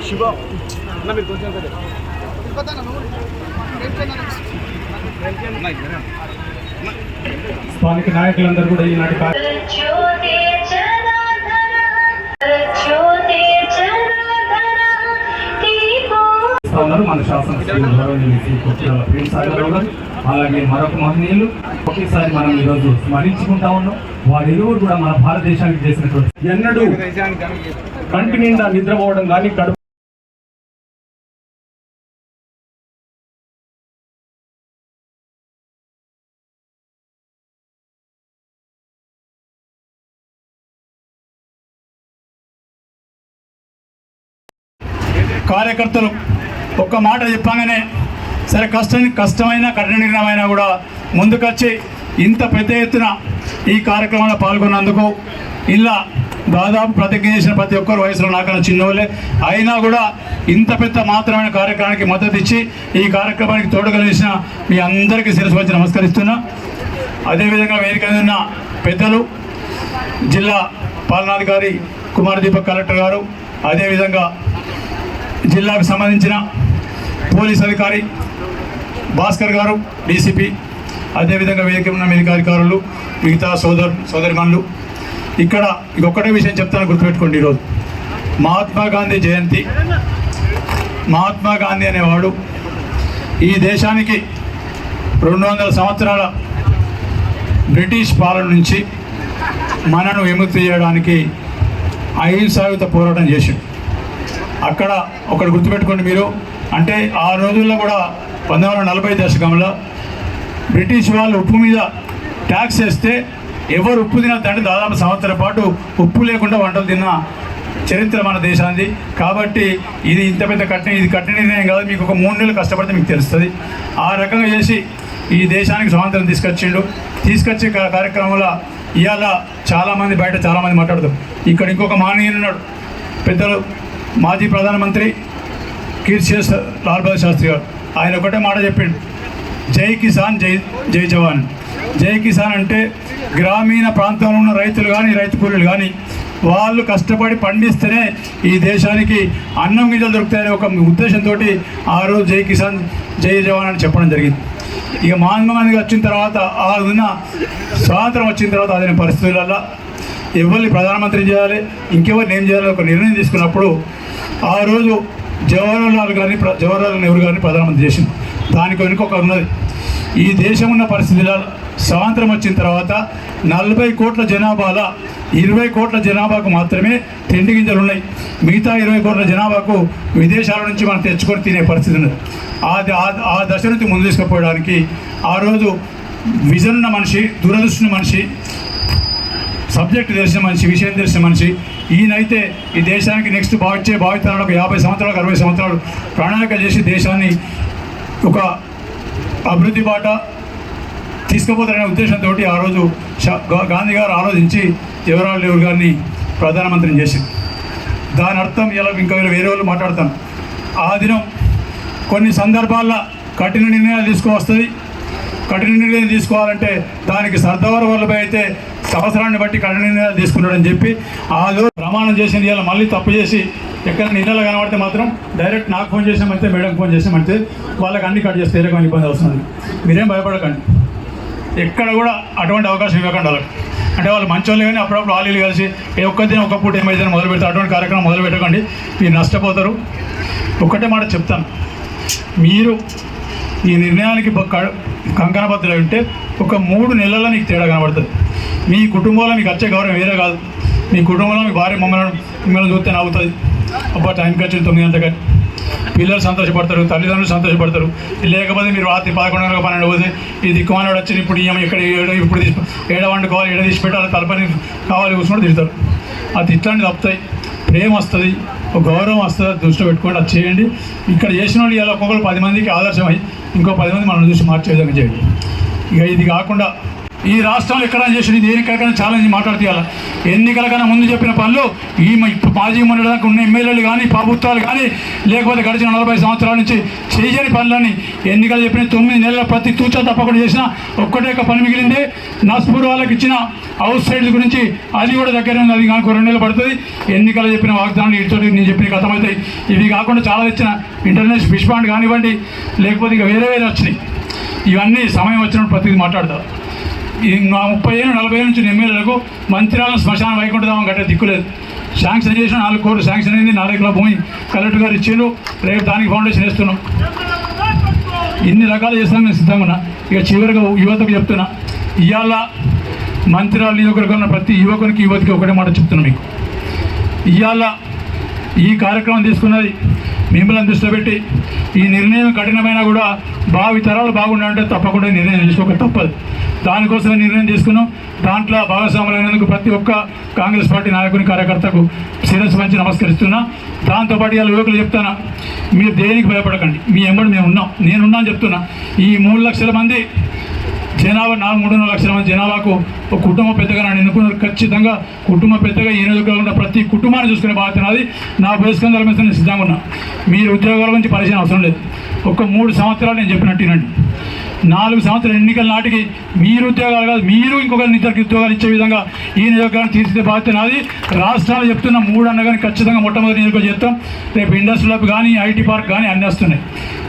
శివ. శివ అన్న మీరు కొంచెం కదా స్థానిక నాయకులందరూ కూడా ఈనాటి ఉన్నారు మన శాసనసభ్యులు అలాగే మరొక మహనీయులు. ఒకేసారి మనం ఈరోజు స్మరించుకుంటా ఉన్నాం. వారి ఇరువురు కూడా మన భారతదేశానికి చేసినటువంటి ఎన్నడూ కంటి నిండా నిద్రపోవడం కానీ కార్యకర్తలు ఒక్క మాట చెప్పగానే సరే కష్టం కష్టమైన కఠిన కూడా ముందుకొచ్చి ఇంత పెద్ద ఎత్తున ఈ కార్యక్రమంలో పాల్గొన్నందుకు ఇలా దాదాపు ప్రతిజ్ఞ చేసిన ప్రతి ఒక్కరు వయసులో నాకన్నా చిన్నవాళ్ళే అయినా కూడా ఇంత పెద్ద మాత్రమైన కార్యక్రమానికి మద్దతు ఇచ్చి ఈ కార్యక్రమానికి తోడుగలిసిన మీ అందరికీ శిరస్సు వచ్చి నమస్కరిస్తున్నా. అదేవిధంగా వేదిక ఉన్న పెద్దలు జిల్లా పాలనాధికారి కుమార్ దీపక్ కలెక్టర్ గారు అదేవిధంగా జిల్లాకు సంబంధించిన పోలీస్ అధికారి భాస్కర్ గారు డీసీపీ అదేవిధంగా వేదిక ఉన్న మిగతా అధికారులు మిగతా సోదరు సోదరిమణులు. ఇక్కడ ఇంకొకటే విషయం చెప్తాను గుర్తుపెట్టుకోండి ఈరోజు. మహాత్మా గాంధీ జయంతి మహాత్మా గాంధీ అనేవాడు ఈ దేశానికి రెండు వందల సంవత్సరాల బ్రిటిష్ పాలన నుంచి మనను విముక్తి చేయడానికి అహింసాయుత పోరాటం చేసిండు. అక్కడ ఒకటి గుర్తుపెట్టుకోండి మీరు. అంటే ఆ రోజుల్లో కూడా పంతొమ్మిది వందల నలభై దశకంలో బ్రిటిష్ వాళ్ళు ఉప్పు మీద ట్యాక్స్ వేస్తే ఎవరు ఉప్పు తినద్దంటే దాదాపు సంవత్సరం పాటు ఉప్పు లేకుండా వంటలు తిన్న చరిత్ర మన దేశానికి కాబట్టి ఇది ఇంత పెద్ద కఠిన ఇది కఠిన నిర్ణయం కాదు. మీకు ఒక మూడు నెలలు కష్టపడితే మీకు తెలుస్తుంది. ఆ రకంగా చేసి ఈ దేశానికి స్వాతంత్రం తీసుకొచ్చిండు. తీసుకొచ్చే కార్యక్రమంలో ఇవాళ చాలామంది బయట చాలామంది మాట్లాడతారు. ఇక్కడ ఇంకొక మానవీయున్నాడు ఉన్నాడు. పెద్దలు మాజీ ప్రధానమంత్రి కీర్తిశేష్ లాల్ బహదూర్ శాస్త్రి గారు. ఆయన ఒకటే మాట చెప్పిండు. జై కిసాన్ జై జై జవాన్. జై కిసాన్ అంటే గ్రామీణ ప్రాంతంలో ఉన్న రైతులు కానీ రైతు కూలీలు కానీ వాళ్ళు కష్టపడి పండిస్తేనే ఈ దేశానికి అన్నం గింజలు దొరుకుతాయనే ఒక ఉద్దేశంతో ఆ రోజు జై కిసాన్ జై జవాన్ అని చెప్పడం జరిగింది. ఇక మహాత్మా గాంధీ వచ్చిన తర్వాత ఆ ఉన్న స్వాతంత్రం వచ్చిన తర్వాత అదే పరిస్థితులలో ఎవరిని ప్రధానమంత్రి చేయాలి ఇంకెవరిని ఏం చేయాలి ఒక నిర్ణయం తీసుకున్నప్పుడు ఆ రోజు జవహర్లాల్ గారిని జవహర్లాల్ నెహ్రూ గారిని ప్రధానమంత్రి చేసింది దానికి వెనుక ఒక ఉన్నది. ఈ దేశం ఉన్న పరిస్థితులలో స్వాతంత్రం వచ్చిన తర్వాత నలభై కోట్ల జనాభాల ఇరవై కోట్ల జనాభాకు మాత్రమే తిండి గింజలు ఉన్నాయి. మిగతా ఇరవై కోట్ల జనాభాకు విదేశాల నుంచి మనం తెచ్చుకొని తినే పరిస్థితి ఉన్నది. ఆ ఆ- దశ నుంచి ముందు తీసుకుపోవడానికి ఆ రోజు విజన్ ఉన్న మనిషి దురదృష్టి మనిషి సబ్జెక్ట్ తెలిసిన మనిషి విషయం తెలిసిన మనిషి. ఈయనైతే ఈ దేశానికి నెక్స్ట్ బాగుచ్చే భావితరాలకు యాభై సంవత్సరాలకు అరవై సంవత్సరాలు ప్రణాళిక చేసి దేశాన్ని ఒక అభివృద్ధి బాట తీసుకుపోతారనే ఉద్దేశంతో ఆ రోజు షా- గాంధీ గారు ఆలోచించి జవహర్లాల్ నెహ్రూ గారిని ప్రధానమంత్రిని చేసింది దాని అర్థం ఇలా ఇంకా వేరే వేరే వాళ్ళు మాట్లాడతాను. ఆ దినం కొన్ని సందర్భాల్లో కఠిన నిర్ణయాలు తీసుకువస్తుంది. కఠిన నిర్ణయం తీసుకోవాలంటే దానికి సర్దార్ వల్లభాయ్ అయితే సంవత్సరాన్ని బట్టి కఠిన నిర్ణయాలు తీసుకున్నాడని చెప్పి ఆ రోజు ప్రమాణం చేసింది. ఇలా మళ్ళీ తప్పు చేసి ఎక్కడ నీళ్ళలో కనబడితే మాత్రం డైరెక్ట్ నాకు ఫోన్ చేసామంటే మేడం ఫోన్ చేసామంటే వాళ్ళకి అన్ని కట్ చేస్తే ఏ రకమైన ఇబ్బంది వస్తుంది. మీరేం భయపడకండి. ఎక్కడ కూడా అటువంటి అవకాశం ఇవ్వకండి వాళ్ళకి. అంటే వాళ్ళు మంచోళ్ళు కానీ అప్పుడప్పుడు వాళ్ళు కలిసి ఏ ఒక్క ఒక పూట ఏమైతే మొదలు పెడతారు. అటువంటి కార్యక్రమం మొదలు పెట్టకండి. మీరు నష్టపోతారు. ఒక్కటే మాట చెప్తాను. మీరు ఈ నిర్ణయానికి బ- క- ఉంటే ఒక మూడు నెలల్లో నీకు తేడా కనబడుతుంది. మీ కుటుంబంలో మీకు వచ్చే గౌరవం వేరే కాదు. మీ కుటుంబంలో మీ భార్య మమ్మల్ని మిమ్మల్ని చూస్తే నవ్వుతుంది. అబ్బా టైంకి వచ్చింది తొమ్మిది గంటలకి. పిల్లలు సంతోషపడతారు తల్లిదండ్రులు సంతోషపడతారు. లేకపోతే మీరు రాత్రి పదకొండు గంటలకు పన్నెండు పోతే ఈ దిక్కుమానాడు వచ్చి ఇప్పుడు ఈమె ఇక్కడ ఏడ ఇప్పుడు తీసి ఏడ వండుకోవాలి ఏడ తీసి పెట్టాలి తలపని కావాలి కూర్చుని తిడతారు. అది ఇట్లాంటి తప్పుతాయి. ప్రేమ వస్తుంది. గౌరవం వస్తుంది దృష్టిలో పెట్టుకోండి అది చేయండి. ఇక్కడ చేసిన వాళ్ళు ఇలా ఒక్కొక్కరు పది మందికి ఆదర్శమై ఇంకో పది మంది మనం చూసి మార్చే విధంగా చేయండి. ఇక ఇది కాకుండా ఈ రాష్ట్రంలో ఎక్కడ చేసి దేనికైనా ఛాలెంజ్ మాట్లాడుతీయాలి ఎన్నికల కన్నా ముందు చెప్పిన పనులు ఈ ఇప్పుడు మాజీ మండలి ఉన్న ఎమ్మెల్యేలు కానీ ప్రభుత్వాలు కానీ లేకపోతే గడిచిన నలభై సంవత్సరాల నుంచి చేయని పనులని ఎన్నికలు చెప్పిన తొమ్మిది నెలల ప్రతి తూచా తప్పకుండా చేసిన ఒక్కటే ఒక పని మిగిలింది. నస్పూర్ వాళ్ళకి ఇచ్చిన హౌస్ సైడ్స్ గురించి అది కూడా దగ్గర ఉంది. అది కానీ రెండు నెలలు పడుతుంది. ఎన్నికలు చెప్పిన వాగ్దానాలు ఇటు నేను చెప్పిన కథం ఇవి కాకుండా చాలా ఇచ్చిన ఇంటర్నేషనల్ ఫిష్ పాండ్ కానివ్వండి లేకపోతే ఇక వేరే వేరే వచ్చినాయి. ఇవన్నీ సమయం వచ్చినప్పుడు ప్రతిదీ మాట్లాడతారు నా ముప్పై ఏళ్ళు నలభై ఏళ్ళ నుంచి ఎమ్మెల్యేలకు మంత్రాలను శ్మశానం వైకుంఠధామం గట్ట దిక్కులేదు శాంక్షన్ చేసిన నాలుగు కోట్లు శాంక్షన్ అయింది నాలుగు ఎకరాల భూమి కలెక్టర్ గారు ఇచ్చారు రేపు దానికి ఫౌండేషన్ వేస్తున్నాం. ఇన్ని రకాలు చేస్తాం నేను సిద్ధంగా ఉన్నా. ఇక చివరిగా యువతకు చెప్తున్నా. ఇవాళ మంత్రాల నియోజకవర్గంలో ఉన్న ప్రతి యువకునికి యువతికి ఒకటే మాట చెప్తున్నా మీకు. ఇవాళ ఈ కార్యక్రమం తీసుకున్నది మిమ్మల్ని దృష్టిలో పెట్టి ఈ నిర్ణయం కఠినమైనా కూడా భావి తరాలు బాగుండాలంటే తప్పకుండా నిర్ణయం తీసుకోక తప్పదు. దానికోసమే నిర్ణయం తీసుకున్నాం. దాంట్లో భాగస్వాములైనందుకు ప్రతి ఒక్క కాంగ్రెస్ పార్టీ నాయకుని కార్యకర్తకు శిరస్సు మంచి నమస్కరిస్తున్నా. దాంతోపాటు ఇలా యువకులు చెప్తానా మీరు దేనికి భయపడకండి. మీ ఎంబడి మేము ఉన్నాం. నేనున్నా అని చెప్తున్నా. ఈ మూడు లక్షల మంది జనాభా నాలుగు మూడున్నర లక్షల మంది జనాభాకు ఒక కుటుంబ పెద్దగా నన్ను ఎన్నుకున్నారు. ఖచ్చితంగా కుటుంబ పెద్దగా ఈ నియోజకవర్గంలో ప్రతి కుటుంబాన్ని చూసుకునే బాధ్యత నాది. నా బహిష్కంధాల మీద నేను సిద్ధంగా ఉన్నా. మీరు ఉద్యోగాల గురించి పరిచయం అవసరం లేదు. ఒక మూడు సంవత్సరాలు నేను చెప్పినట్టు వినండి. నాలుగు సంవత్సరాల ఎన్నికల నాటికి మీరు ఉద్యోగాలు కాదు మీరు ఇంకొకరి ఇద్దరికి ఉద్యోగాలు ఇచ్చే విధంగా ఈ నియోజకవర్గాన్ని తీర్చిదే బాధ్యత నాది. రాష్ట్రాలు చెప్తున్న మూడు అన్నగాని ఖచ్చితంగా మొట్టమొదటి నియోజకవర్గం చేస్తాం. రేపు ఇండస్ట్రీలకు కానీ ఐటీ పార్క్ కానీ అన్నీ వస్తున్నాయి.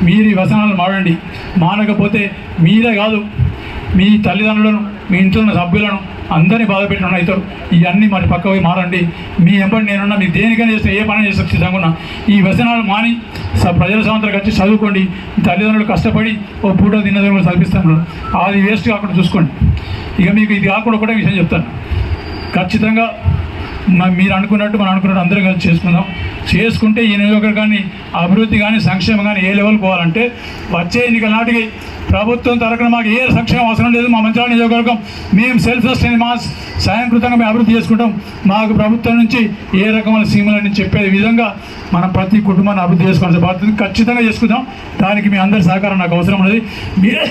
మీరు ఈ వసనాలను మాడండి. మానకపోతే మీరే కాదు మీ తల్లిదండ్రులను మీ ఇంట్లో ఉన్న సభ్యులను అందరినీ బాధ పెట్టిన అవుతారు ఇవన్నీ మరి పక్క పోయి మారండి. మీ ఎంబడి నేనున్నా మీకు దేనికైనా చేస్తే ఏ పని చేస్తే సిద్ధంగా ఈ వ్యసనాలు మాని స- ప్రజల సంవత్సరం వచ్చి చదువుకోండి. తల్లిదండ్రులు కష్టపడి ఓ పూట తిన్నదని చదివిస్తాను అది వేస్ట్ కాకుండా చూసుకోండి. ఇక మీకు ఇది కాకుండా ఒకటే విషయం చెప్తాను. ఖచ్చితంగా మీరు అనుకున్నట్టు మనం అనుకున్నట్టు అందరూ కలిసి చేసుకుందాం. చేసుకుంటే ఈ నియోజకవర్గాన్ని అభివృద్ధి కానీ సంక్షేమం కానీ ఏ లెవెల్ పోవాలంటే వచ్చే ఎన్నికల నాటికి ప్రభుత్వం తరపున మాకు ఏ సంక్షేమం అవసరం లేదు. మా మంచిర్యాల నియోజకవర్గం మేము సెల్ఫ్ సస్టైన్ మా స్వయంకృతంగా మేము అభివృద్ధి చేసుకుంటాం. మాకు ప్రభుత్వం నుంచి ఏ రకమైన సీమలని చెప్పే విధంగా మనం ప్రతి కుటుంబాన్ని అభివృద్ధి చేసుకోవాల్సిన బాధ్యత ఖచ్చితంగా చేసుకుందాం. దానికి మీ అందరి సహకారం నాకు అవసరం ఉన్నది. మీరే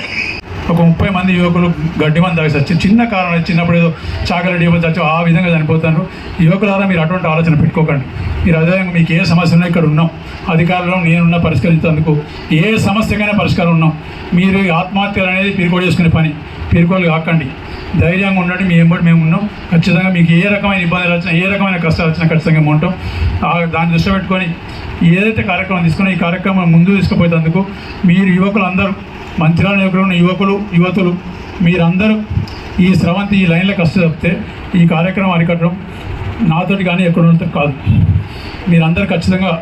ఒక ముప్పై మంది యువకులు గడ్డి మంది తాగి చచ్చి చిన్న కారణం చిన్నప్పుడు ఏదో చాకలెట్ ఇవ్వడం చచ్చి ఆ విధంగా చనిపోతారు యువకులారా మీరు అటువంటి ఆలోచన పెట్టుకోకండి. మీరు అదే మీకు ఏ సమస్య ఉన్నా ఇక్కడ ఉన్నాం. అధికారంలో నేనున్న పరిష్కరించేందుకు ఏ సమస్యకైనా పరిష్కారం ఉన్నాం. మీరు ఆత్మహత్యలు అనేది పిరుకోలు చేసుకునే పని. పిరుకోలు కాకండి. ధైర్యంగా ఉండండి. మీ ఎంబడి మేము ఉన్నాం. ఖచ్చితంగా మీకు ఏ రకమైన ఇబ్బందులు వచ్చినా ఏ రకమైన కష్టాలు వచ్చినా ఖచ్చితంగా మేము ఉంటాం. దాన్ని దృష్టిలో పెట్టుకొని ఏదైతే కార్యక్రమం తీసుకున్నా ఈ కార్యక్రమం ముందు తీసుకుపోయేందుకు మీరు యువకులందరూ అందరూ మంచిర్యాల ఉన్న యువకులు యువతులు మీరందరూ ఈ స్రవంతి ఈ లైన్లో కష్టం చెప్తే ఈ కార్యక్రమం అరికట్టడం నాతోటి కానీ ఎక్కడ కాదు. మీరందరూ ఖచ్చితంగా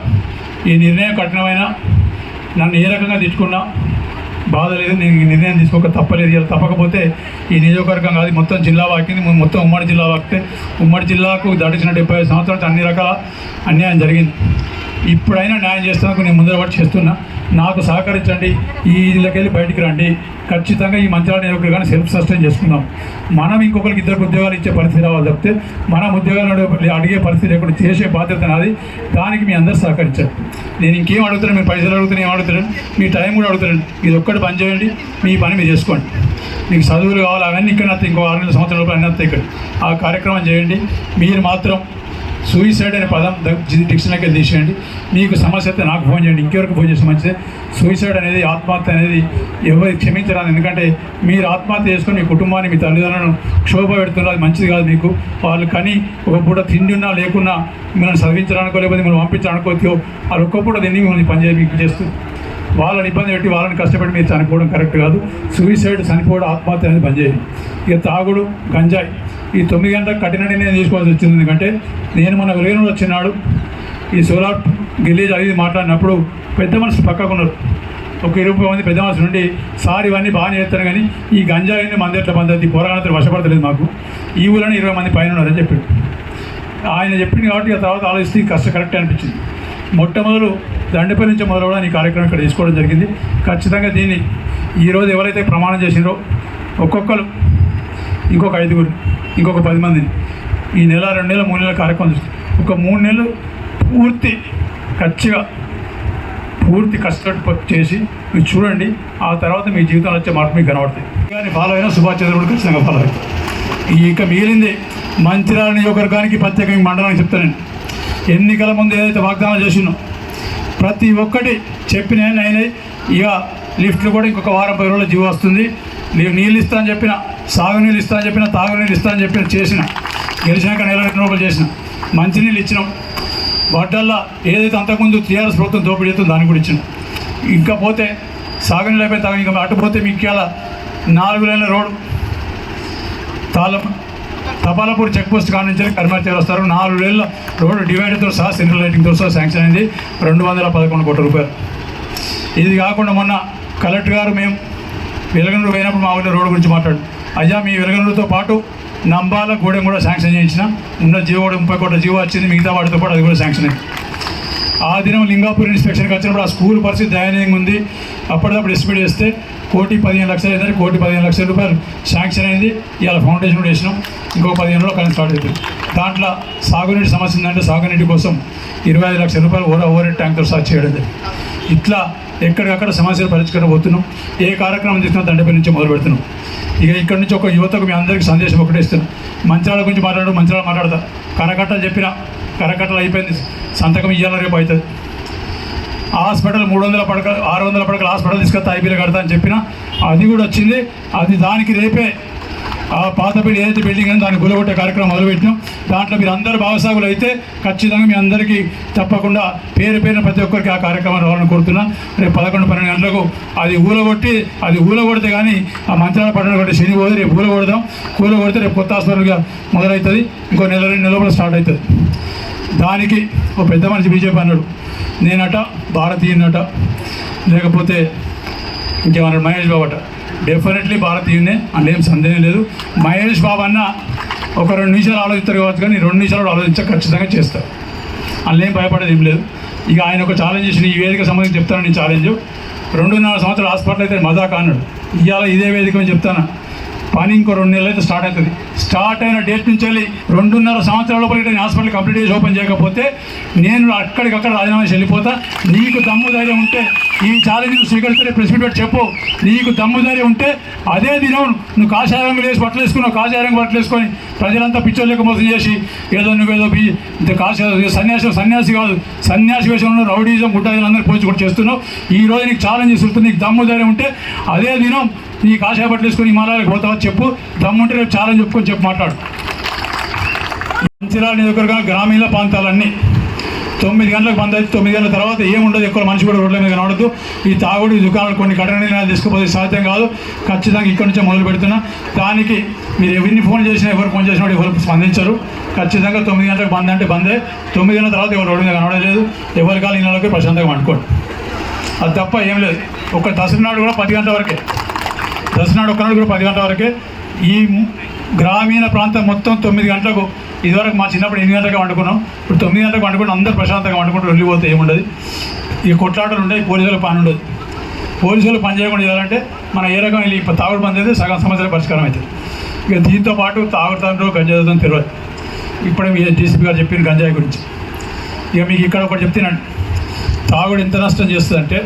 ఈ నిర్ణయం కఠినమైన నన్ను ఏ రకంగా తిట్టుకున్నా బాధ లేదు నేను ఈ నిర్ణయం తీసుకోక తప్పలేదు. ఇలా తప్పకపోతే ఈ నియోజకవర్గం కాదు మొత్తం జిల్లా వాకింది మొత్తం ఉమ్మడి జిల్లా వాకితే. ఉమ్మడి జిల్లాకు దాటించిన డెబ్బై సంవత్సరాలు అన్ని రకాల అన్యాయం జరిగింది. ఇప్పుడైనా న్యాయం చేస్తున్నందుకు నేను ముందర పట్టి చేస్తున్నా. నాకు సహకరించండి. ఈ ఇళ్ళకెళ్ళి బయటికి రండి. ఖచ్చితంగా ఈ మంత్రాల కానీ సెల్ఫ్ సస్టైన్ చేసుకుందాం. మనం ఇంకొకరికి ఇద్దరికి ఉద్యోగాలు ఇచ్చే పరిస్థితి రావాలి తప్పితే మనం ఉద్యోగాలు అడిగే- అడిగే పరిస్థితి లేకుండా చేసే బాధ్యత నాది. దానికి మీ అందరు సహకరించండి. నేను ఇంకేం అడుగుతున్నాను మీ పైసలు అడుగుతున్నా ఏం అడుగుతున్నాను మీ టైం కూడా అడుగుతున్నాను ఇది ఒక్కటి పని చేయండి మీ పని మీరు చేసుకోండి. మీకు చదువులు కావాలి అవన్నీ ఇక్కడ ఇంకో ఆరు నెలల సంవత్సరాల లోపల అన్నీ ఇక్కడ. ఆ కార్యక్రమం చేయండి. మీరు మాత్రం సూయిసైడ్ అనే పదం డిక్షనరీకి తీసేయండి. మీకు సమస్య అయితే నాకు ఫోన్ చేయండి. ఇంకెవరికి ఫోన్ చేస్తే మంచిది. సూయిసైడ్ అనేది ఆత్మహత్య అనేది ఎవరు క్షమించరాదు. ఎందుకంటే మీరు ఆత్మహత్య చేసుకొని మీ కుటుంబాన్ని మీ తల్లిదండ్రులను క్షోభ పెడుతున్నారు. అది మంచిది కాదు మీకు. వాళ్ళు కానీ ఒక పూట తిండి ఉన్నా లేకున్నా మిమ్మల్ని చదివించడానికో లేకపోతే మిమ్మల్ని పంపించడానికో అది ఒక్క పూట తిని మిమ్మల్ని పని చేయ మీకు చేస్తుంది. వాళ్ళని ఇబ్బంది పెట్టి వాళ్ళని కష్టపడి మీరు చనిపోవడం కరెక్ట్ కాదు. సూయిసైడ్ చనిపోవడం ఆత్మహత్య అనేది పనిచేయదు. ఇక తాగుడు గంజాయి ఈ తొమ్మిది గంటలకు కఠిన నిర్ణయం తీసుకోవాల్సి వచ్చింది. ఎందుకంటే నేను మన వెలుగులో వచ్చినాడు. ఈ సోలార్ గిల్లీజ్ అది మాట్లాడినప్పుడు పెద్ద మనుషులు పక్కకున్నారు ఒక ఇరవై మంది పెద్ద మనుషులు నుండి సార్ ఇవన్నీ బాగానే చేస్తారు కానీ ఈ గంజాయిని మంది ఎట్లా మంది పోరాడతారు వశపడతలేదు మాకు. ఈ ఊళ్ళని ఇరవై మంది పైన ఉన్నారని చెప్పాడు. ఆయన చెప్పింది కాబట్టి ఆ తర్వాత ఆలోచిస్తే కష్ట కరెక్ట్ అనిపించింది. మొట్టమొదలు దండపల్లి నుంచి మొదలవడం ఈ కార్యక్రమం ఇక్కడ తీసుకోవడం జరిగింది. ఖచ్చితంగా దీన్ని ఈరోజు ఎవరైతే ప్రమాణం చేసినారో ఒక్కొక్కరు ఇంకొక ఐదుగురు ఇంకొక పది మందిని ఈ నెల రెండు నెలల మూడు నెలల కార్యక్రమం చేస్తాం ఒక మూడు నెలలు పూర్తి ఖచ్చితంగా పూర్తి కష్టపడి చేసి మీరు చూడండి. ఆ తర్వాత మీ జీవితంలో వచ్చే మార్పు మీకు కనబడతాయి. కానీ ఫాలో అయినా సుభాష్ చంద్రబోస్ ఖచ్చితంగా ఫాలో అవుతాం ఇక మిగిలింది మంచిర్యాల నియోజకవర్గానికి ప్రత్యేకంగా మండలానికి చెప్తానండి. ఎన్నికల ముందు ఏదైతే వాగ్దానం చేసినో ప్రతి ఒక్కటి చెప్పిన అయినాయి ఇక లిఫ్ట్లు కూడా ఇంకొక వారం పది రోజులు జీవో వస్తుంది. నీళ్ళు ఇస్తా అని చెప్పిన సాగునీళ్ళు ఇస్తా అని చెప్పిన తాగునీళ్ళు ఇస్తా అని చెప్పిన చేసిన గెలిచినాక నెల రూపాయలు చేసిన మంచినీళ్ళు ఇచ్చినాం. వాటల్లా ఏదైతే అంతకుముందు టీఆర్ఎస్ ప్రభుత్వం దోపిడీ చేస్తుందో దాన్ని కూడా ఇచ్చినాం. ఇంకా పోతే సాగునీళ్ళు అయిపోయిన తాగు ఇంకా అటు పోతే మీకు నాలుగు లైన్ల రోడ్డు తాళం తపాలపూర్ చెక్ పోస్ట్ కాడ నుంచి కర్మాచారి వస్తారు. నాలుగు వేల రోడ్డు డివైడర్తో సహా సెంట్రల్ లైటింగ్తో సహా శాంక్షన్ అయింది. రెండు వందల పదకొండు కోట్ల రూపాయలు. ఇది కాకుండా మొన్న కలెక్టర్ గారు మేము వెలగనూరు పోయినప్పుడు మా ఊళ్ళో రోడ్డు గురించి మాట్లాడు అయ్యా మీ వెలగనూరుతో పాటు నంబాల గూడెం కూడా శాంక్షన్ చేయించిన. ఉన్న జీవో కూడా ముప్పై కోట్ల జీవో వచ్చింది. మిగతా వాటితో పాటు అది కూడా శాంక్షన్ అయింది. ఆ దినం లింగాపూర్ ఇన్స్పెక్షన్కి వచ్చినప్పుడు ఆ స్కూల్ పరిస్థితి దయనీయంగా ఉంది. అప్పటికప్పుడు ఎస్టిమేట్ చేస్తే కోటి పదిహేను లక్షలు అయిందని కోటి పదిహేను లక్షల రూపాయలు శాంక్షన్ అయింది. ఇవాళ ఫౌండేషన్ కూడా వేసినాం ఇంకో పదిహేను రోజులు కానీ స్టార్ట్ అవుతుంది దాంట్లో సాగునీటి సమస్య ఉందంటే సాగునీటి కోసం ఇరవై ఐదు లక్షల రూపాయలు ఓవర్ ఓవర్ ట్యాంకర్ స్టార్ట్ చేయడం ఇట్లా ఎక్కడికక్కడ సమస్యలు పరిష్కారం పోతున్నాం. ఏ కార్యక్రమం తీసుకున్నా దండపల్లి నుంచి మొదలు పెడుతున్నాం. ఇక ఇక్కడ నుంచి ఒక యువతకు మీ అందరికీ సందేశం ఒకటే ఇస్తున్నాం. మంత్రాల గురించి మాట్లాడు మంత్రాలు మాట్లాడతా. కరకట్టలు చెప్పిన కరకట్టలు అయిపోయింది. సంతకం ఇయ్యాల రేపు అవుతుంది హాస్పిటల్ మూడు వందల పడక ఆరు వందల పడకల హాస్పిటల్ తీసుకొస్తే ఐపీలో కడతా అని చెప్పిన అది కూడా వచ్చింది. అది దానికి రేపే ఆ పాత బిల్డింగ్ ఏదైతే బిల్డింగ్ అని దాన్ని గులగొట్టే కార్యక్రమం మొదలుపెట్టినాం. దాంట్లో మీరు అందరు భాగస్వాములు అయితే ఖచ్చితంగా మీ అందరికీ తప్పకుండా పేరు పేరున ప్రతి ఒక్కరికి ఆ కార్యక్రమం రావాలని కోరుతున్నా. రేపు పదకొండు పన్నెండు గంటలకు అది ఊలగొట్టి అది ఊలగొడితే కానీ ఆ మంత్రాల పట్టణం కొట్టి శని పోదు రేపు ఊలగొడదాం. కూలగొడితే రేపు కొత్త హాస్పిటల్గా మొదలవుతుంది. ఇంకో నెల రెండు నెలల స్టార్ట్ అవుతుంది. దానికి ఒక పెద్ద మనిషి బీజేపీ అన్నాడు నేనట భారతీయునట లేకపోతే ఇంకేమన్నాడు మహేష్ బాబు అట. డెఫినెట్లీ భారతీయునే అందులో ఏం సందేహం లేదు. మహేష్ బాబు అన్న ఒక రెండు నిమిషాలు ఆలోచిస్తారు కావచ్చు కానీ రెండు నిమిషాలు ఆలోచించ ఖచ్చితంగా చేస్తారు. అందులో ఏం భయపడేది ఏం లేదు. ఇక ఆయన ఒక ఛాలెంజ్ చేసిన ఈ వేదిక సంబంధించి చెప్తాను నేను ఛాలెంజ్ రెండున్నర సంవత్సరాలు హాస్పిటల్ అయితే మజాక్ అన్నాడు ఇవాళ ఇదే వేదిక అని చెప్తాను? పని ఇంకో రెండు నెలలు అయితే స్టార్ట్ అవుతుంది. స్టార్ట్ అయిన డేట్ నుంచి వెళ్ళి రెండున్నర సంవత్సరాల లోపల నేను హాస్పిటల్ కంప్లీట్ చేసి ఓపెన్ చేయకపోతే నేను అక్కడికక్కడ రాజీనామా వెళ్ళిపోతా. నీకు దమ్ము ధైర్యం ఉంటే ఈ ఛాలెంజ్ స్వీకరిస్తే ప్రెస్ మీట్ పెట్టి చెప్పు. నీకు దమ్ముదారి ఉంటే అదే దినం నువ్వు కాషాయం వేసి బట్టలు వేసుకున్నావు కాషాయం బట్టలు వేసుకొని ప్రజలంతా పిచ్చోళ్ళకి మోసం చేసి ఏదో నువ్వేదో బి ఇంత కాశ సన్యాసి సన్యాసి కాదు సన్యాసి వేషంలో రౌడీజం గుడ్డాజం అందరూ పోచి కూడా చేస్తున్నావు. ఈ రోజు నీకు ఛాలెంజ్ ఇస్తుంది నీకు దమ్ముదారి ఉంటే అదే దినం నీ కాషాయ బట్టలు వేసుకొని హిమాలయాలకు పోతావా చెప్పు. దమ్ముంటే రేపు ఛాలెంజ్ చెప్పుకొని చెప్పు మాట్లాడు. మంచిరాల నియోజకవర్గం గ్రామీణ ప్రాంతాలన్నీ తొమ్మిది గంటలకు బంద్ అయితే తొమ్మిది గంటల తర్వాత ఏముండదు ఎక్కువ మనిషి కూడా రోడ్ల మీద కనబడద్దు ఈ తాగుడు ఈ దుకాణాలు కొన్ని కఠిన నిర్ణయాలు తీసుకుపోతే సాధ్యం కాదు. ఖచ్చితంగా ఇక్కడి నుంచే మొదలు పెడుతున్నా. దానికి మీరు ఎవరిని ఫోన్ చేసినా ఎవరు ఫోన్ చేసినా ఎవరు స్పందించరు. ఖచ్చితంగా తొమ్మిది గంటలకు బంద్ అంటే బందే. తొమ్మిది గంటల తర్వాత ఎవరు రోడ్డు మీద కనబడలేదు ఎవరి కాలు ఇళ్ళకి ప్రశాంతంగా వండుకోండి అది తప్ప ఏం లేదు. ఒక దసరా నాడు కూడా పది గంటల వరకే. దసరా నాడు ఒకనాడు కూడా పది గంటల వరకే. ఈ గ్రామీణ ప్రాంతం మొత్తం తొమ్మిది గంటలకు ఇదివరకు మా చిన్నప్పుడు ఎనిమిది గంటలకు వండుకున్నాం. ఇప్పుడు తొమ్మిది గంటలకు వండుకుని అందరూ ప్రశాంతంగా వండుకుంటూ వెళ్ళిపోతే ఏముండదు. ఈ కొట్లాటలు ఉంటాయి పోలీసులు పని ఉండదు. పోలీసులు పని చేయకుండా చేయాలంటే మన ఏ రకం ఇప్పుడు తాగుడు పని అయితే సగం సమస్యల పరిష్కారం అవుతుంది. ఇక దీంతో పాటు తాగుతాండ్రో గంజాయి తెలియదు ఇప్పుడే మీ డీసీపీ గారు చెప్పిన గంజాయి గురించి. ఇక మీకు ఇక్కడ ఒకటి చెప్తున్నాను తాగుడు ఎంత నష్టం చేస్తుందంటే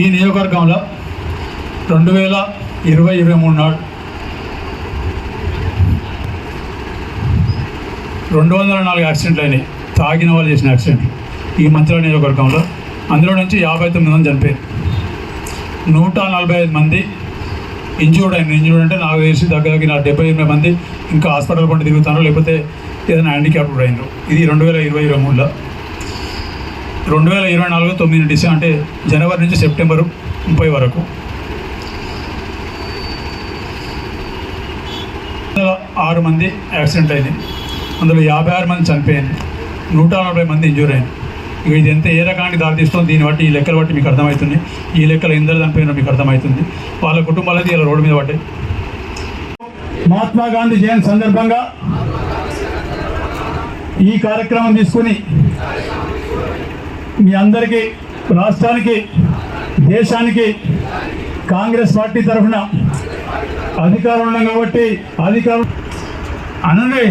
ఈ నియోజకవర్గంలో రెండు వేల ఇరవై ఇరవై మూడు నాడు రెండు వందల నాలుగు యాక్సిడెంట్లు అయినాయి. తాగిన వాళ్ళు చేసిన యాక్సిడెంట్లు. ఈ మంత్రాల నియోజకవర్గంలో అందులో నుంచి యాభై తొమ్మిది మంది చనిపోయారు. నూట నలభై ఐదు మంది ఇంజూర్డ్ అయిన ఇంజూర్డ్ అంటే నాకు తెలిసి దగ్గరకి నా డెబ్బై ఎనిమిది మంది ఇంకా హాస్పిటల్ పండి తిరుగుతారు లేకపోతే ఏదైనా హ్యాండిక్యాప్డ్ అయినారు ఇది రెండు వేల ఇరవై ఇరవై మూడులో. రెండు వేల ఇరవై నాలుగు తొమ్మిది డిసెంబర్ అంటే జనవరి నుంచి సెప్టెంబర్ ముప్పై వరకు. ఆరు మంది యాక్సిడెంట్ అయింది అందులో యాభై ఆరు మంది చనిపోయింది నూట నలభై మంది ఇంజూర్ అయింది ఇక ఇది ఎంత ఏ రకానికి దారితీస్తుందో దీన్ని బట్టి ఈ లెక్కలు బట్టి మీకు అర్థమవుతుంది. ఈ లెక్కలు ఎందరు చనిపోయినా మీకు అర్థమవుతుంది. వాళ్ళ కుటుంబాలది ఇలా రోడ్డు మీద పడ్డాయి. మహాత్మా గాంధీ జయంతి సందర్భంగా ఈ కార్యక్రమం తీసుకుని మీ అందరికీ రాష్ట్రానికి దేశానికి కాంగ్రెస్ పార్టీ తరఫున అధికారం ఉన్నాం కాబట్టి అధికారం అనలే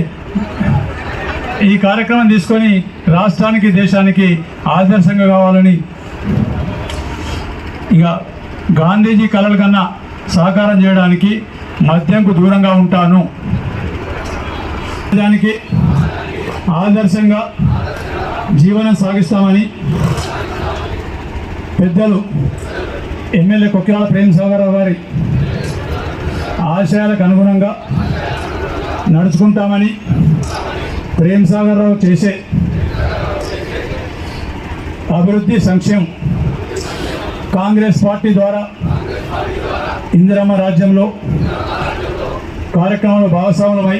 ఈ కార్యక్రమం తీసుకొని రాష్ట్రానికి దేశానికి ఆదర్శంగా కావాలని ఇక గాంధీజీ కలల కన్నా సహకారం చేయడానికి మద్యంకు దూరంగా ఉంటాను. దానికి ఆదర్శంగా జీవనం సాగిస్తామని పెద్దలు ఎమ్మెల్యే కొక్కిరాల ప్రేమ్ సాగర్ గారి ఆశయాలకు అనుగుణంగా నడుచుకుంటామని ప్రేమ్ సాగర్ రావు చేసే అభివృద్ధి సంక్షేమం కాంగ్రెస్ పార్టీ ద్వారా ఇందిరమ్మ రాజ్యంలో కార్యక్రమంలో భాగస్వాములమై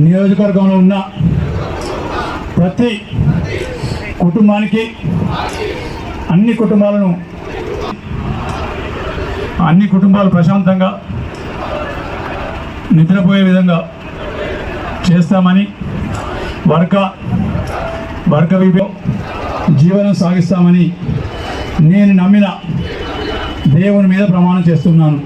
నియోజకవర్గంలో ఉన్న ప్రతి కుటుంబానికి అన్ని కుటుంబాలను అన్ని కుటుంబాలు ప్రశాంతంగా నిద్రపోయే విధంగా చేస్తామని వర్గ వర్గ విభ జీవనం సాగిస్తామని నేను నమ్మిన దేవుని మీద ప్రమాణం చేస్తున్నాను.